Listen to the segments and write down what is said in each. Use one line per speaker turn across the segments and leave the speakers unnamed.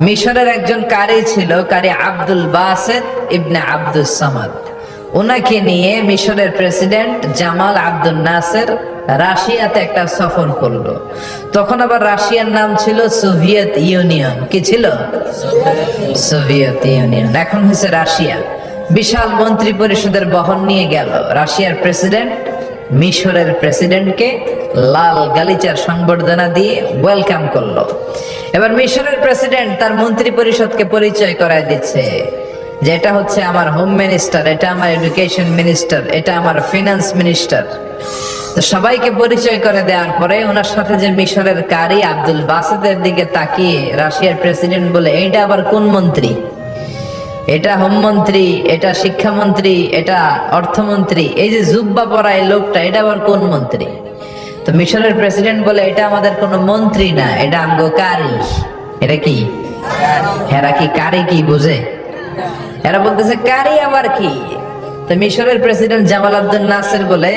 মিশরের একজন কারি ছিল, কারি আব্দুল বাসেদ ইবনে আব্দুল সামাদ। ওনাকে নিয়ে মিশরের প্রেসিডেন্ট জামাল আব্দুল নাসের রাশিয়াতে একটা সফর করল। তখন আবার রাশিয়ার নাম ছিল সোভিয়েত ইউনিয়ন। কি ছিল? Soviet Union. এখন হয়েছে রাশিয়া। বিশাল মন্ত্রী পরিষদের বহন নিয়ে গেল। রাশিয়ার প্রেসিডেন্ট, মিশরের প্রেসিডেন্টকে লাল গালিচার সংবর্ধনা দিয়ে ওয়েলকাম করল। এবার মিশরের প্রেসিডেন্ট তার মন্ত্রী পরিষদকে পরিচয় করায় দিচ্ছে। যে এটা হচ্ছে আমার হোম মিনিস্টার, এটা আমার এডুকেশন মিনিস্টার, এটা আমার ফিনান্স মিনিস্টার। তো সবাইকে পরিচয় করে দেওয়ার পরে ওনার সাথে যে মিশরের কারি আব্দুল বাসেদের দিকে তাকিয়ে রাশিয়ার প্রেসিডেন্ট বলে, এইটা আবার কোন মন্ত্রী? এটা হোমমন্ত্রী এটা শিক্ষামন্ত্রী, এটা অর্থমন্ত্রী, এই যে জুব্বা এই লোকটা, এটা আবার কোন মন্ত্রী? তো মিশরের প্রেসিডেন্ট বলে, এটা আমাদের কোনো মন্ত্রী না, এটা আমগো কারি এটা কি? এরা কি কারি কি বুঝে? এরা বলতেছে, কারি আবার কি? তো মিশরের প্রেসিডেন্ট জামাল আব্দুল নাসির বলে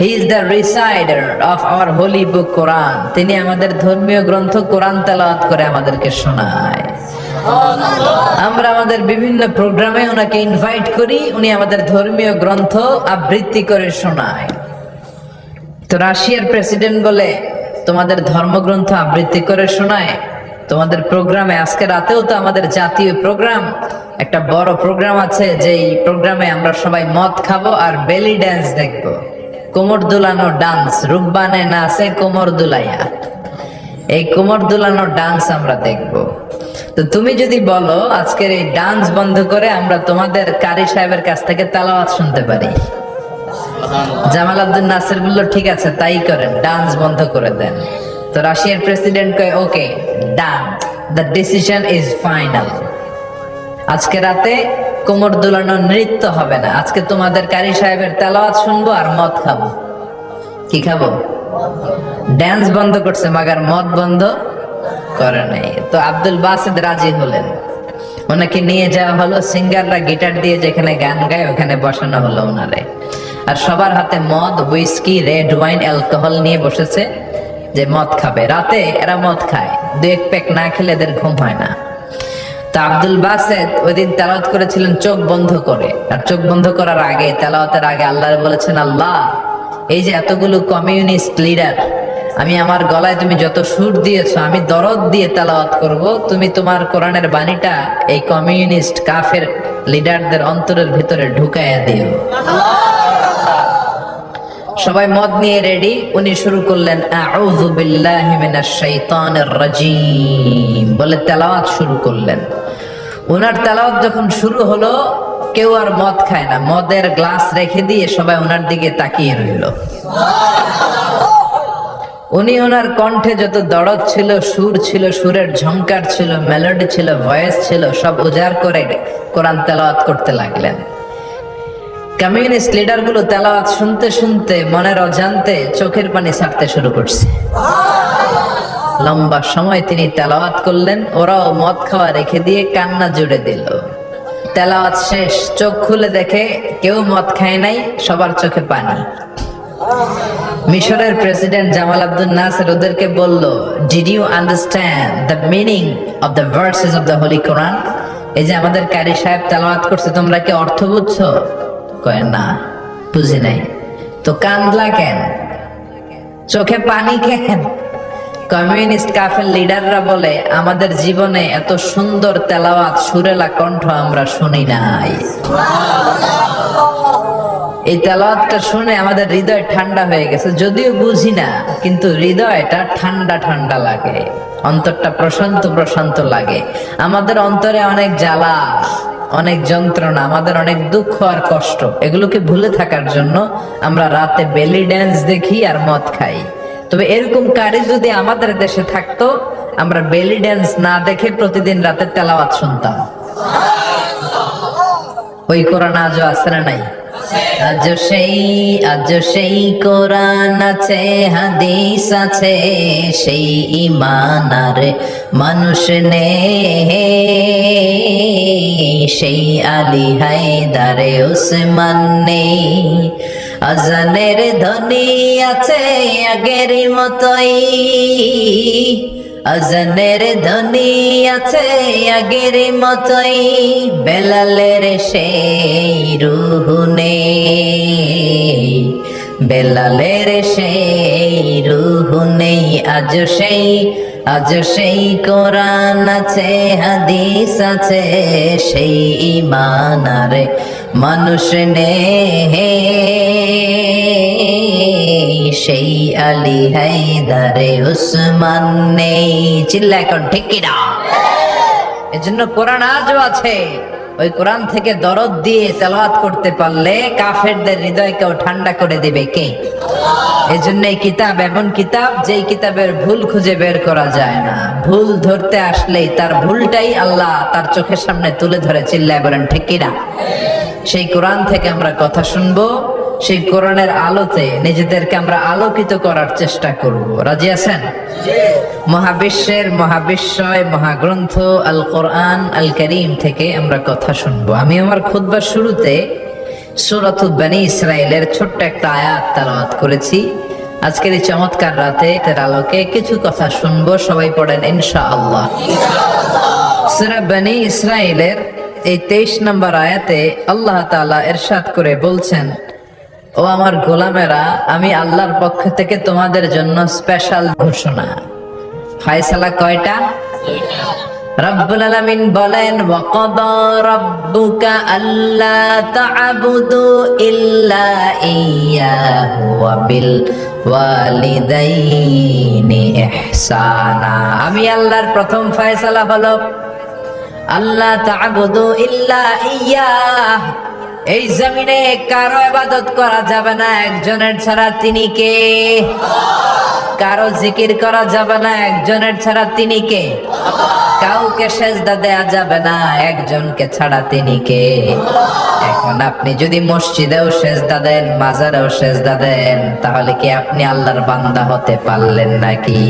he is the reciter of our holy book Quran তিনি আমাদের ধর্মীয় গ্রন্থ কোরআন তেলাওয়াত করে আমাদেরকে শোনায়। আমরা আমাদের বিভিন্ন প্রোগ্রামে ওনাকে ইনভাইট করি, উনি আমাদের ধর্মীয় গ্রন্থ আবৃত্তি করে শোনায়। তো রাশিয়ার প্রেসিডেন্ট বলে তোমাদের ধর্মগ্রন্থ আবৃত্তি করে শোনায়। তোমাদের প্রোগ্রামে, আজকে রাতেও তো আমাদের জাতীয় প্রোগ্রাম, একটা বড় প্রোগ্রাম আছে, যেই প্রোগ্রামে আমরা সবাই মদ খাব আর বেলি ড্যান্স দেখব। কোমর দুলানো ডান্স রূপবানে নাচে কোমর দুলাইয়া। এই কোমর দুলানো ডান্স আমরা দেখব। তো তুমি যদি বলো, আজকের এই ডান্স বন্ধ করে আমরা তোমাদের কারি সাহেবের কাছ থেকে তালাওয়াত শুনতে পারি। জামাল আব্দুল নাসির বলল, ঠিক আছে, তাই করেন ডান্স বন্ধ করে দেন। তো রাশিয়ার প্রেসিডেন্ট কয় okay done the decision is final আজকে রাতে কোমর দুলানো নৃত্য হবে না। আজকে তোমাদের কারি সাহেবের তেলাওয়াত শুনব আর মদ খাব। কি খাব? ড্যান্স বন্ধ করছে, মাগার মদ বন্ধ করে নাই। তো আব্দুল বাসেদ রাজি হলেন। ওনাকে নিয়ে যাওয়া হলো, সিঙ্গাররা গিটার দিয়ে যেখানে গান গায়, ওখানে বসানো হলো ওনারে। আর সবার হাতে মদ হুইস্কি রেড ওয়াইন অ্যালকোহল নিয়ে বসেছে যে মদ খাবে। রাতে এরা মদ খায়। দু এক প্যাক না খেলে এদের ঘুম হয় না। তো আব্দুল বাসেদ ওই দিন তেলাওয়াত করেছিলেন চোখ বন্ধ করে। আর চোখ বন্ধ করার আগে, তেলাওয়াতের আগে আল্লাহ বলেছেন, আল্লাহ, এই যে এতগুলো কমিউনিস্ট লিডার আমি আমার গলায় তুমি যত সুর দিয়েছ, আমি দরদ দিয়ে তেলাওয়াত করব। তুমি তোমার কোরআনের বাণীটা এই কমিউনিস্ট কাফের লিডারদের অন্তরের ভিতরে ঢুকাইয়া দিও। সবাই মদ নিয়ে রেডি উনি শুরু করলেন, আউযু বিল্লাহি মিনাশ শাইতানির রাজিম। বলে তেলাওয়াত শুরু করলেন। ওনার তেলাওয়াত যখন শুরু হলো, কেউ আর মদ খায় না। মদের গ্লাস রেখে দিয়ে সবাই ওনার দিকে তাকিয়ে রইল। উনি ওনার কণ্ঠে যত দরদ ছিল, সুর ছিল, সুরের ঝংকার ছিল মেলোডি ছিল ভয়েস ছিল, সব উজাড় করে কোরআন তেলাওয়াত করতে লাগলেন। কমিউনিস্ট লিডারগুলো তেলাওয়াত শুনতে শুনতে মনের অজান্তে চোখের পানি ছাড়তে শুরু করছে। লম্বা সময় তিনি তেলাওয়াত করলেন, ওরাও মদ খাওয়া রেখে দিয়ে কান্না জুড়ে দিল। তেলাওয়াত শেষ, চোখ খুলে দেখে কেউ মদ খায় নাই, সবার চোখে পানি। মিশরের প্রেসিডেন্ট জামাল আব্দুল নাসের ওদেরকে বলল did you understand the meaning of the verses of the holy Quran এই যে আমাদের কারি সাহেব তেলাওয়াত করছে, তোমরা কি অর্থ বুঝছ? না, বুঝি নাই। তো কান্দলা কেন? চোখে পানি কেন? কমিউনিস্ট কাফের লিডাররা বলে, আমাদের জীবনে এত সুন্দর তেলাওয়াত, সুরেলা কণ্ঠ আমরা শুনি নাই। এই তেলাওয়াতটা শুনে আমাদের হৃদয় ঠান্ডা হয়ে গেছে। যদিও বুঝি না, কিন্তু হৃদয়টা ঠান্ডা ঠান্ডা লাগে। অন্তরটা প্রশান্ত প্রশান্ত লাগে। আমাদের অন্তরে অনেক জ্বালা। অনেক যন্ত্রণা, আমাদের অনেক দুঃখ আর কষ্ট। এগুলোকে ভুলে থাকার জন্য আমরা রাতে বেলি ড্যান্স দেখি আর মদ খাই। তবে এরকম কারি যদি আমাদের দেশে থাকতো, আমরা বেলি ড্যান্স না দেখে প্রতিদিন রাতে তেলাওয়াত শুনতাম। ওই কোরআন আজও আছে না নাই? আজ সেই আজ সেই কোরআন আছে, হাদিস আছে, সেই ইমান আর মানুষ নে সেই আলী হায়দারে উসমান নেই। আজানের ধ্বনি আছে আগের মতোই। আজনের ধ্বনি আছে আগের মতোই, বেলালের সেই রুহু নেই। বেলালের সেই রুহু নেই আজ সেই আজ সেই কোরআন আছে, হাদিস আছে, সেই ইমান আরে মানুষ নেই সেই আলী হায়দারে উসমান নেই। চিল্লা এখন, ঠিক এজন্য কোরআন আজও আছে। ওই কোরআন থেকে দরদ দিয়ে তেলাওয়াত করতে পারলে কাফেরদের হৃদয়কেও ঠান্ডা করে দেবে কে? এজন্য এই কিতাব এমন কিতাব, যেই কিতাবের ভুল খুঁজে বের করা যায় না। ভুল ধরতে আসলেই তার ভুলটাই আল্লাহ তার চোখের সামনে তুলে ধরে। চিল্লায় বলেন, ঠিক সেই কোরআন থেকে আমরা কথা শুনব, সেই কোরআনের আলোতে নিজেদেরকে আমরা আলোকিত করার চেষ্টা করব। রাজি আছেন? মহাবিশ্বের মহাবিশ্বয়, মহাগ্রন্থ আল কোরআন আল করিম থেকে আমরা কথা শুনব। আমি আমার খুতবার শুরুতে সুরত বানি ইসরায়েলের ছোট্ট একটা আয়াত তালাওয়াত করেছি। আজকের এই চমৎকার রাতে এর আলোকে কিছু কথা শুনব, সবাই পড়েন ইনশা আল্লাহ সুরা বানি ইসরায়েলের এই তেইশ নম্বর আয়াতে আল্লাহ তাআলা এরশাদ করে বলছেন, ও আমার গোলামেরা, আমি আল্লাহর পক্ষ থেকে তোমাদের জন্য স্পেশাল ঘোষণা। ফায়সালা কয়টা? রব্বুল আলামিন বলেন, ওয়াকাদা রাব্বুকা আল্লা তা'বুদু ইল্লা ইয়্যাহু ওয়া বিল ওয়ালিদাইনি ইহসানা। আমি আল্লাহর প্রথম ফয়সালা হলো আল্লাহ তা'বুদু ইল্লা ইয়্যাহ এই জমিনে কারও ইবাদত করা যাবে না, একজনের ছাড়া তিনি কে? কারও জিকির করা যাবে না, একজনের ছাড়া তিনি কে? কাউকে সেজদা দেয়া যাবে না, একজনকে ছাড়া তিনি কে? এখন আপনি যদি মসজিদেও সেজদা দেন মাজারেও সেজদা দেন, তাহলে কি আপনি আল্লাহর বান্দা হতে পারলেন নাকি?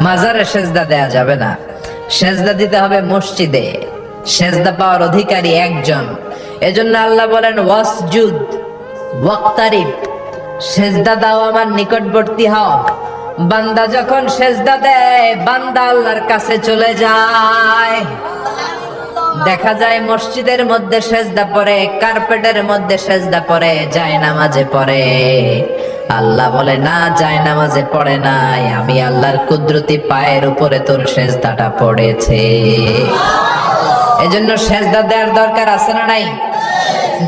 মাজারে সেজদা দেয়া যাবে না। সেজদা দিতে হবে মসজিদে। সেজদা পাওয়ার অধিকারী একজন। এজন্য আল্লাহ বলেন, ওয়াসজুদ, ওয়াক্তারিব, সেজদা দাও আমার নিকটবর্তী হও। বান্দা যখন সেজদা দেয়, বান্দা আল্লাহর কাছে চলে যায়। দেখা যায় মসজিদের মধ্যে সেজদা পড়ে, কার্পেটের মধ্যে সেজদা পড়ে যায় নামাজে পড়ে। আল্লাহ বলে, না, যায় নামাজে পড়ে নাই। আমি আল্লাহর কুদরতি পায়ের উপরে তোর সেজদাটা পড়েছে। এজন্য সেজদা দেওয়ার দরকার আছে না নাই?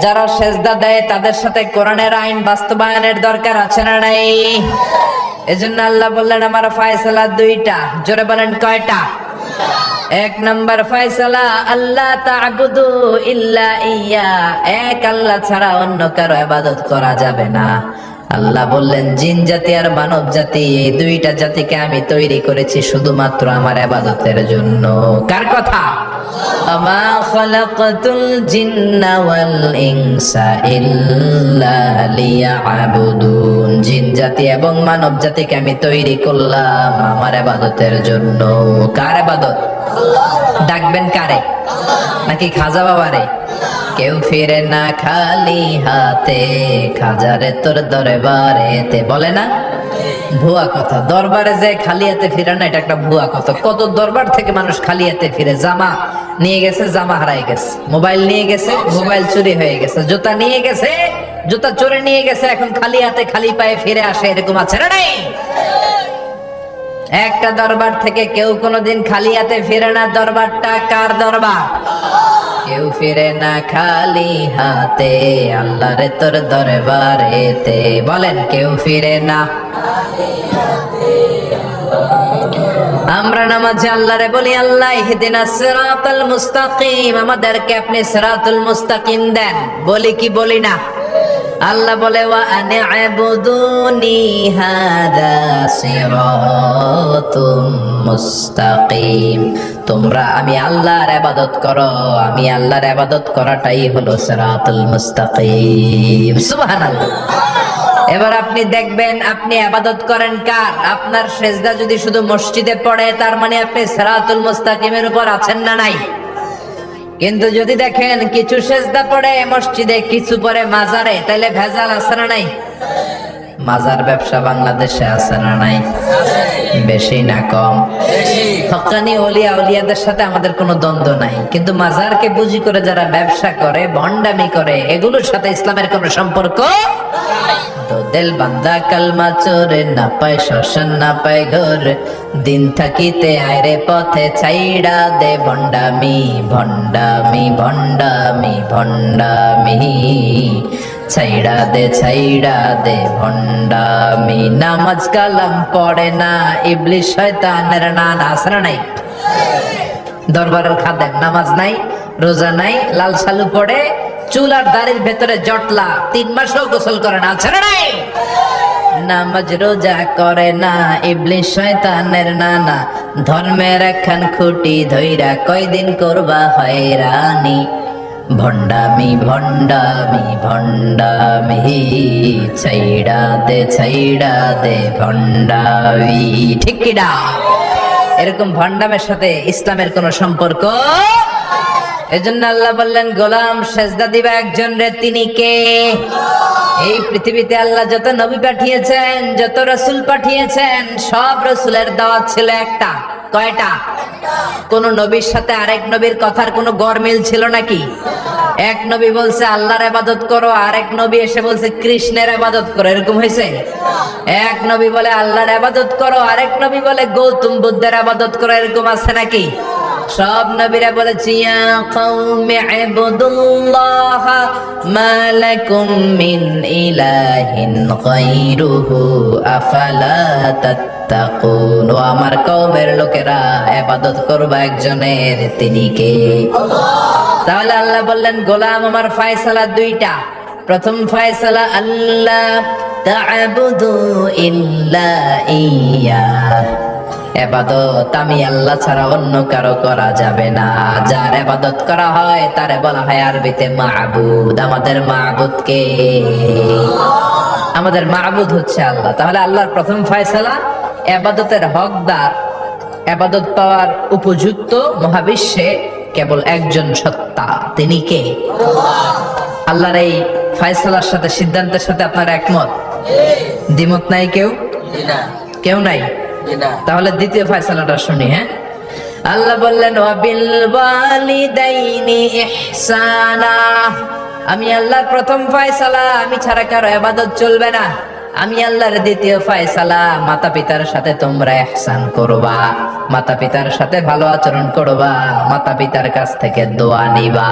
যারা সেজদা দেয়, তাদের সাথে কোরআনের আইন বাস্তবায়নের দরকার আছে না নাই? এজন্য আল্লাহ বললেন, আমার ফয়সালা দুইটা। জোরে বলেন, কয়টা? এক নম্বর ফয়সালা আল্লাহ তা'বুদু ইল্লা ইয়া। এক, আল্লাহ ছাড়া অন্য কারও ইবাদত করা যাবে না। আল্লাহ বললেন, জিন জাতি আর মানব জাতি, এই দুইটা জাতিকে আমি তৈরি করেছি শুধুমাত্র আমার আবাদতের জন্য। কার কথা? জিন্না ওয়াল ইনসা ইল্লা লিয়াবুদুন। জিন জাতি এবং মানব জাতিকে আমি তৈরি করলাম আমার ইবাদতের জন্য। কার ইবাদত ডাকবেন কারে? নাকি খাজা বাবারে? কেউ ফিরে না খালি হাতে, খাজারে তোর দরবারেতে। বলে না? ভুয়া কথা। দরবারে যে খালি হাতে ফিরে না, এটা একটা ভুয়া কথা। কত দরবার থেকে মানুষ খালি হাতে ফিরে? জামা নিয়ে গেছে, জামা হারাই গেছে। মোবাইল নিয়ে গেছে, মোবাইল চুরি হয়ে গেছে। জুতা নিয়ে গেছে, জুতা চোরে নিয়ে গেছে, এখন খালি হাতে খালি পায়ে ফিরে আসে, এরকম আছে না নাই? একটা দরবার থেকে কেউ কোনোদিন খালি হাতে ফিরে না। দরবারটা কার দরবার? কেউ ফিরে না খালি হাতে, আল্লাহরে তোর দরবারেতে। বলেন, কেউ ফিরে না আমরা নামাজে আল্লাহরে বলি, আল্লাহ, ইহদিনা সিরাতাল মুস্তাকিম। আমাদেরকে আপনি সিরাতুল মুস্তাকিম দেন। বলি কি বলি না? আল্লাহ বলে, ওয়া আনি'বুদুনি হাদা সিরাতুম মুস্তাকিম। তোমরা আমি আল্লাহর ইবাদত করো। আমি আল্লাহর ইবাদত করাটাই হলো সিরাতুল মুস্তাকিম। সুবহানাল্লাহ। এবার আপনি দেখবেন, আপনি আবাদত করেন কার? আপনার সেজদা যদি শুধু মসজিদে পড়ে, তার মানে আপনি সেরাতুল মুস্তাকিমের উপর আছেন না নাই? কিন্তু যদি দেখেন কিছু সেজদা পড়ে মসজিদে, কিছু পরে মাজারে তাহলে ভেজাল আছে না নাই? মাজার ব্যবসা বাংলাদেশে আছে না নাই? বেশি না কম। হকানি অলিয়া অলিয়াদের সাথে আমাদের কোনো দ্বন্দ্ব নাই। কিন্তু মাজারকে বুঝি করে যারা ব্যবসা করে, ভণ্ডামি করে, এগুলোর সাথে ইসলামের কোনো সম্পর্ক তো দেল বান্দা কালমা চোরে না পায় শ্মশান, না পায় ঘর। দিন থাকিতে আয়রে পথে ছাইড়া দে ভণ্ডামি ভণ্ডামি ভণ্ডামি ভণ্ডামি। ছাইড়া দে ছাইড়া দে, ভণ্ডামি। নামাজ কালাম পড়ে না, ইবলিশ শয়তানের না নাসরা নাই। দরবারের খাদেম, নামাজ নাই, রোজা নাই, লাল সালু পড়ে, চুল আর দাড়ির ভেতরে জটলা, তিন মাসও গোসল করে না না নাই। নামাজ রোজা করে না, ইবলিশ শয়তানের নানা, ধর্মের একখান খুঁটি ধইরা কয়দিন করবা হয়রানি। ভণ্ডামি ভণ্ডামি ভণ্ডামি ছাইড়া দে ছাইড়া দে ভণ্ডামি। ঠিক কিনা? এরকম ভণ্ডামের সাথে ইসলামের কোনো সম্পর্ক? এজন্য আল্লাহ বললেন, গোলাম সেজদা দিবা একজন রে, তিনি কে? এই পৃথিবীতে আল্লাহ যত নবী পাঠিয়েছেন, যত রসুল পাঠিয়েছেন, সব রসুলের দাওয়াত ছিল একটা। কয়টা? কোন নবীর সাথে আরেক নবীর কথার কোনো গরমিল ছিল নাকি? এক নবী বলছে, আল্লাহর আবাদত করো। আরেক নবী এসে বলছে, কৃষ্ণের আবাদত করো। এরকম হয়েছে? এক নবী বলে, আল্লাহর আবাদত করো। আরেক নবী বলে, গৌতম বুদ্ধের আবাদত করো। এরকম আছে নাকি? সব নবীরা বলেছি, ইয়া কওমি ইবুদুল্লাহ, মা লাকুম মিন ইলাহিন গায়রুহু, আফালা তাত্তাকুন? আমার কওমের লোকেরা ইবাদত করবা একজনের, তিনি কে? তাহলে আল্লাহ বললেন, গোলাম আমার ফয়সালা দুইটা। প্রথম ফয়সালা আল্লাহ তা'বুদু ইল্লা ইয়া। এবাদত আমি আল্লাহ ছাড়া অন্য কারও করা যাবে না। যার এবাদত করা হয় তারে বলা হয় আরবিতে মাহবুদ আমাদের মাহবুদ কে? আমাদের মাহবুদ হচ্ছে আল্লাহ। তাহলে আল্লাহর প্রথম ফয়সালা এবাদতের হকদার। এবাদত পাওয়ার উপযুক্ত মহাবিশ্বে কেবল একজন সত্তা। তিনি কে? আল্লাহর এই ফয়সালার সাথে সিদ্ধান্তের সাথে আপনার একমত? দ্বিমত নাই কেউ? কেউ নাই? তাহলে দ্বিতীয় ফয়সালাটা শুনি হ্যাঁ? আল্লাহ বললেন ইহসানা। আমি আল্লাহর প্রথম ফয়সালা আমি ছাড়া কারও ইবাদত চলবে না। আমি আল্লাহর দ্বিতীয় ফয়সালা মাতা পিতার সাথে তোমরা ইহসান করবা মাতা পিতার সাথে ভালো আচরণ করবা মাতা পিতার কাছ থেকে দোয়া নিবা।